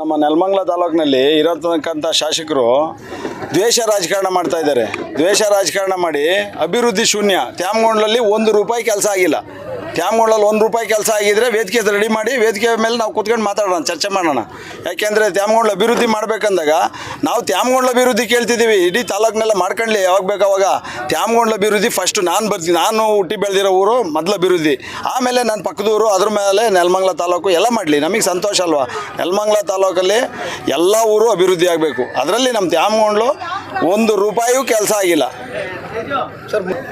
ನಮ್ಮ ನೆಲಮಂಗಲ ತಾಲೂಕಿನಲ್ಲಿ ಇರತಕ್ಕಂಥ ಶಾಸಕರು ದ್ವೇಷ ರಾಜಕಾರಣ ಮಾಡ್ತಾ ಇದ್ದಾರೆ. ದ್ವೇಷ ರಾಜಕಾರಣ ಮಾಡಿ ಅಭಿವೃದ್ಧಿ ಶೂನ್ಯ. ತ್ಯಾಮಗೊಂಡ್ಲಲ್ಲಿ ಒಂದು ರೂಪಾಯಿ ಕೆಲಸ ಆಗಿಲ್ಲ. ತ್ಯಾಮಗೊಂಡ್ಲಲ್ಲಿ ಒಂದು ರೂಪಾಯಿ ಕೆಲಸ ಆಗಿದ್ರೆ ವೇದಿಕೆ ರೆಡಿ ಮಾಡಿ, ವೇದಿಕೆ ಮೇಲೆ ನಾವು ಕೂತ್ಕೊಂಡು ಮಾತಾಡೋಣ, ಚರ್ಚೆ ಮಾಡೋಣ. ಯಾಕೆಂದರೆ ತ್ಯಾಮಗೊಂಡ್ಲ ಅಭಿವೃದ್ಧಿ ಮಾಡ್ಬೇಕಂದಾಗ ನಾವು ತ್ಯಾಮಗೊಂಡ್ಲ ಅಭಿವೃದ್ಧಿ ಕೇಳ್ತಿದ್ದೀವಿ, ಇಡೀ ತಾಲೂಕಿನೆಲ್ಲ ಮಾಡ್ಕೊಳ್ಳಿ ಯಾವಾಗ ಬೇಕು ಅವಾಗ ತ್ಯಾಮಗೊಂಡ್ಲ ಅಭಿವೃದ್ಧಿ ಫಸ್ಟ್ ನಾನು ಬರ್ತೀನಿ ನಾನು ಹುಟ್ಟಿ ಬೆಳೆದಿರೋ ಊರು ಮೊದಲ ಅಭಿವೃದ್ಧಿ. ಆಮೇಲೆ ನನ್ನ ಪಕ್ಕದೂರು, ಅದ್ರ ಮೇಲೆ ನೆಲಮಂಗ್ಲ ತಾಲೂಕು ಎಲ್ಲ ಮಾಡಲಿ, ನಮಗೆ ಸಂತೋಷ ಅಲ್ವಾ? ನೆಲಮಂಗ್ಲ ತಾಲೂಕಲ್ಲಿ ಎಲ್ಲ ಊರು ಅಭಿವೃದ್ಧಿ ಆಗಬೇಕು. ಅದರಲ್ಲಿ ನಮ್ಮ ತ್ಯಾಮಗೊಂಡ್ಲು ಒಂದು ರೂಪಾಯಿಯೂ ಕೆಲಸ ಆಗಿಲ್ಲ.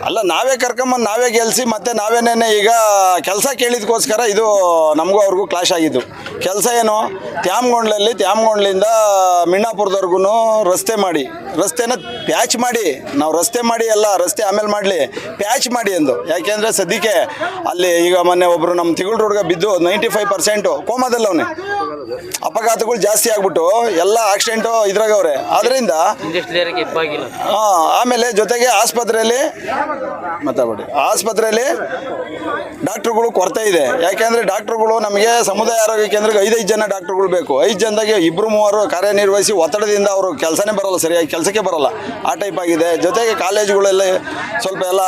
ಅಲ್ಲ ನಾವೇ ಕರ್ಕೊಂಬಂದು ನಾವೇ ಗೆಲ್ಸಿ ಮತ್ತೆ ನಾವೇನೇನೆ ಈಗ ಕೆಲಸ ಕೇಳಿದಕ್ಕೋಸ್ಕರ ಇದು ನಮಗೂ ಅವ್ರಿಗೂ ಕ್ಲಾಶ್ ಆಗಿದ್ದು. ಕೆಲಸ ಏನು? ತ್ಯಾಮ್ಗೊಂಡ್ಲಲ್ಲಿ ತ್ಯಾಮ್ಗೊಂಡ್ಲಿಂದ ಮಿಣ್ಣಾಪುರದವರೆಗೂ ರಸ್ತೆ ಮಾಡಿ. ರಸ್ತೆನ ಪ್ಯಾಚ್ ಮಾಡಿ. ನಾವು ರಸ್ತೆ ಮಾಡಿ ಎಲ್ಲ ರಸ್ತೆ ಆಮೇಲೆ ಮಾಡಲಿ. ಪ್ಯಾಚ್ ಮಾಡಿ ಎಂದು ಯಾಕೆಂದರೆ ಸದ್ಯಕ್ಕೆ ಅಲ್ಲಿ ಈಗ ಮೊನ್ನೆ ಒಬ್ಬರು ನಮ್ಮ ತಿಗಳ ರೋಡ್ಗೆ ಬಿದ್ದು ನೈಂಟಿ ಫೈವ್ ಪರ್ಸೆಂಟು ಕೋಮಾದಲ್ಲವನೇ ಅಪಘಾತಗಳು ಜಾಸ್ತಿ ಆಗ್ಬಿಟ್ಟು ಎಲ್ಲ ಆಕ್ಸಿಡೆಂಟು ಇದ್ರಾಗವ್ರೆ ಅದರಿಂದ ಆಮೇಲೆ ಜೊತೆಗೆ ಆಸ್ಪತ್ರೆಯಲ್ಲಿ ಮಾತಾಡಿ ಆಸ್ಪತ್ರೆಯಲ್ಲಿ ಡಾಕ್ಟ್ರುಗಳು ಕೊರತೆ ಇದೆ. ಯಾಕೆಂದರೆ ಡಾಕ್ಟ್ರುಗಳು ನಮಗೆ ಸಮುದಾಯ ಆರೋಗ್ಯ ಕೇಂದ್ರಕ್ಕೆ ಐದೈದು ಜನ ಡಾಕ್ಟ್ರುಗಳು ಬೇಕು. ಐದು ಜನದಾಗೆ ಇಬ್ಬರು ಮೂವರು ಕಾರ್ಯನಿರ್ವಹಿಸಿ ಒತ್ತಡದಿಂದ ಅವರು ಕೆಲಸನೇ ಬರಲ್ಲ ಸರಿಯಾಗಿ, ಕೆಲಸಕ್ಕೆ ಬರಲ್ಲ. ಆ ಟೈಪ್ ಆಗಿದೆ. ಜೊತೆಗೆ ಕಾಲೇಜುಗಳಲ್ಲಿ ಸ್ವಲ್ಪ ಎಲ್ಲ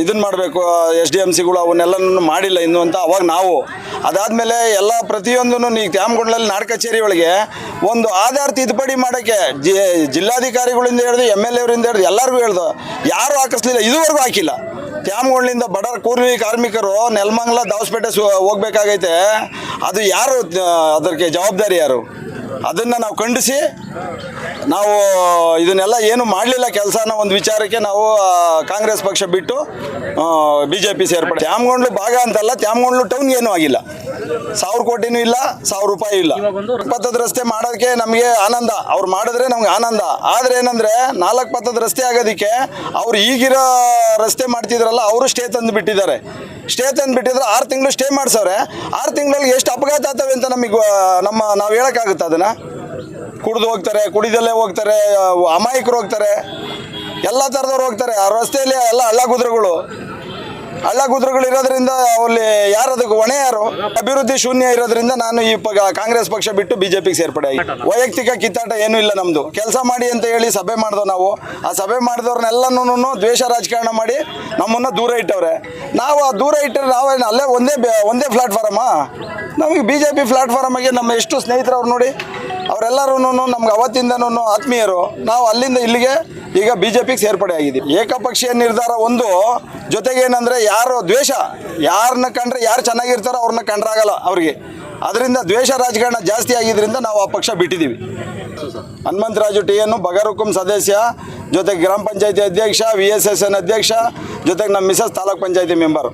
ಇದನ್ನು ಮಾಡಬೇಕು ಎಸ್ ಡಿ ಎಂ ಸಿಗಳು ಅವನ್ನೆಲ್ಲನೂ ಮಾಡಿಲ್ಲ ಇನ್ನು ಅಂತ ಅವಾಗ ನಾವು. ಅದಾದಮೇಲೆ ಎಲ್ಲ ಪ್ರತಿಯೊಂದೂ ಈಗ ತ್ಯಾಮಗೊಂಡಲ್ಲಿ ನಾಡ ಕಚೇರಿ ಒಳಗೆ ಒಂದು ಆಧಾರ್ ತಿದ್ದುಪಡಿ ಮಾಡೋಕ್ಕೆ ಜಿ, ಜಿಲ್ಲಾಧಿಕಾರಿಗಳಿಂದ ಹಿಡಿದು ಎಂ ಎಲ್ ಎವರಿಂದ ಹಿಡಿದು ಎಲ್ಲರಿಗೂ ಹೇಳ್ದು, ಯಾರೂ ಹಾಕಿಸ್ಲಿಲ್ಲ, ಇದುವರೆಗೂ ಹಾಕಿಲ್ಲ. ತ್ಯಾಮಗೊಂಡ್ಲಿಂದ ಬಡ ಕೂಲಿ ಕಾರ್ಮಿಕರು ನೆಲಮಂಗ್ಲ ದಾವಸ್ಪೇಟೆ ಹೋಗ್ಬೇಕಾಗೈತೆ. ಅದು ಯಾರು ಅದಕ್ಕೆ ಜವಾಬ್ದಾರಿ ಯಾರು? ಅದನ್ನು ನಾವು ಖಂಡಿಸಿ ನಾವು ಇದನ್ನೆಲ್ಲ ಏನು ಮಾಡಲಿಲ್ಲ ಕೆಲಸ ಅನ್ನೋ ಒಂದು ವಿಚಾರಕ್ಕೆ ನಾವು ಕಾಂಗ್ರೆಸ್ ಪಕ್ಷ ಬಿಟ್ಟು ಬಿ ಜೆ ಪಿ ಸೇರ್ಪಡೆ. ತ್ಯಾಮಗೊಂಡ್ಲು ಭಾಗ ಅಂತಲ್ಲ, ತ್ಯಾಮಗೊಂಡ್ಲು ಟೌನ್ ಏನು ಆಗಿಲ್ಲ. ಸಾವಿರ ಕೋಟಿನೂ ಇಲ್ಲ, ಸಾವಿರ ರೂಪಾಯಿ ಇಲ್ಲ. ಪಥದ ರಸ್ತೆ ಮಾಡೋದಕ್ಕೆ ನಮಗೆ ಆನಂದ. ಅವ್ರು ಮಾಡಿದ್ರೆ ನಮ್ಗೆ ಆನಂದ. ಆದರೆ ಏನಂದರೆ, ನಾಲ್ಕು ಪಥದ ರಸ್ತೆ ಆಗೋದಕ್ಕೆ ಅವ್ರು ಈಗಿರೋ ರಸ್ತೆ ಮಾಡ್ತಿದ್ರಲ್ಲ, ಅವರು ಸ್ಟೇ ತಂದು ಬಿಟ್ಟಿದ್ದಾರೆ ಸ್ಟೇ ತಂದು ಬಿಟ್ಟಿದ್ರೆ ಆರು ತಿಂಗಳು ಸ್ಟೇ ಮಾಡ್ಸವ್ರೆ. ಆರು ತಿಂಗಳಲ್ಲಿ ಎಷ್ಟು ಅಪಘಾತ ಆಗ್ತವೆ ಅಂತ ನಮಗೆ ನಮ್ಮ ನಾವು ಹೇಳೋಕ್ಕಾಗುತ್ತೆ ಅದನ್ನು? ಕುಡಿದು ಹೋಗ್ತಾರೆ, ಕುಡಿದಲ್ಲೇ ಹೋಗ್ತಾರೆ, ಅಮಾಯಕರು ಹೋಗ್ತಾರೆ, ಎಲ್ಲ ಥರದವ್ರು ಹೋಗ್ತಾರೆ. ಆ ರಸ್ತೆಯಲ್ಲಿ ಎಲ್ಲ ಹಳ್ಳ ಗುದ್ರಗಳು ಹಳ್ಳ ಗುದ್ರಗಳು ಇರೋದ್ರಿಂದ ಅಲ್ಲಿ ಯಾರದಕ್ಕೆ ಹೊಣೆ ಯಾರು? ಅಭಿವೃದ್ಧಿ ಶೂನ್ಯ ಇರೋದ್ರಿಂದ ನಾನು ಈ ಕಾಂಗ್ರೆಸ್ ಪಕ್ಷ ಬಿಟ್ಟು ಬಿಜೆಪಿಗೆ ಸೇರ್ಪಡೆ ಆಗಿ. ವೈಯಕ್ತಿಕ ಕಿತ್ತಾಟ ಏನೂ ಇಲ್ಲ ನಮ್ದು. ಕೆಲಸ ಮಾಡಿ ಅಂತ ಹೇಳಿ ಸಭೆ ಮಾಡ್ದೋ ನಾವು. ಆ ಸಭೆ ಮಾಡಿದವ್ರನ್ನೆಲ್ಲನೂ ದ್ವೇಷ ರಾಜಕಾರಣ ಮಾಡಿ ನಮ್ಮನ್ನ ದೂರ ಇಟ್ಟವ್ರೆ. ನಾವು ಆ ದೂರ ಇಟ್ಟರೆ ನಾವೇನು ಅಲ್ಲೇ ಒಂದೇ ಒಂದೇ ಪ್ಲಾಟ್ಫಾರ್ಮಾ ನಮಗೆ ಬಿ ಜೆ ಪಿ ನಮ್ಮ ಎಷ್ಟು ಸ್ನೇಹಿತರವ್ರು ನೋಡಿ ಅವರೆಲ್ಲರೂ ನಮ್ಗೆ ಅವತ್ತಿಂದನೂ ಆತ್ಮೀಯರು. ನಾವು ಅಲ್ಲಿಂದ ಇಲ್ಲಿಗೆ ಈಗ ಬಿಜೆಪಿಗೆ ಸೇರ್ಪಡೆ ಆಗಿದೆ. ಏಕಪಕ್ಷೀಯ ನಿರ್ಧಾರ ಒಂದು, ಜೊತೆಗೆ ಏನಂದ್ರೆ ಯಾರು ದ್ವೇಷ ಯಾರನ್ನ ಕಂಡ್ರೆ ಯಾರು ಚೆನ್ನಾಗಿರ್ತಾರೋ ಅವ್ರನ್ನ ಕಂಡ್ರಾಗಲ್ಲ ಅವ್ರಿಗೆ. ಅದರಿಂದ ದ್ವೇಷ ರಾಜಕಾರಣ ಜಾಸ್ತಿ ಆಗಿದ್ದರಿಂದ ನಾವು ಆ ಪಕ್ಷ ಬಿಟ್ಟಿದ್ದೀವಿ ಹನುಮಂತರಾಜು ಟಿ ಎನ್ನು ಬಗರುಕುಂ ಸದಸ್ಯ, ಜೊತೆಗೆ ಗ್ರಾಮ ಪಂಚಾಯತಿ ಅಧ್ಯಕ್ಷ ವಿ ಎಸ್ ಎಸ್ ಎನ್ ಅಧ್ಯಕ್ಷ, ಜೊತೆಗೆ ನಮ್ಮ ಮಿಸಸ್ ತಾಲೂಕ್ ಪಂಚಾಯತಿ ಮೆಂಬರ್.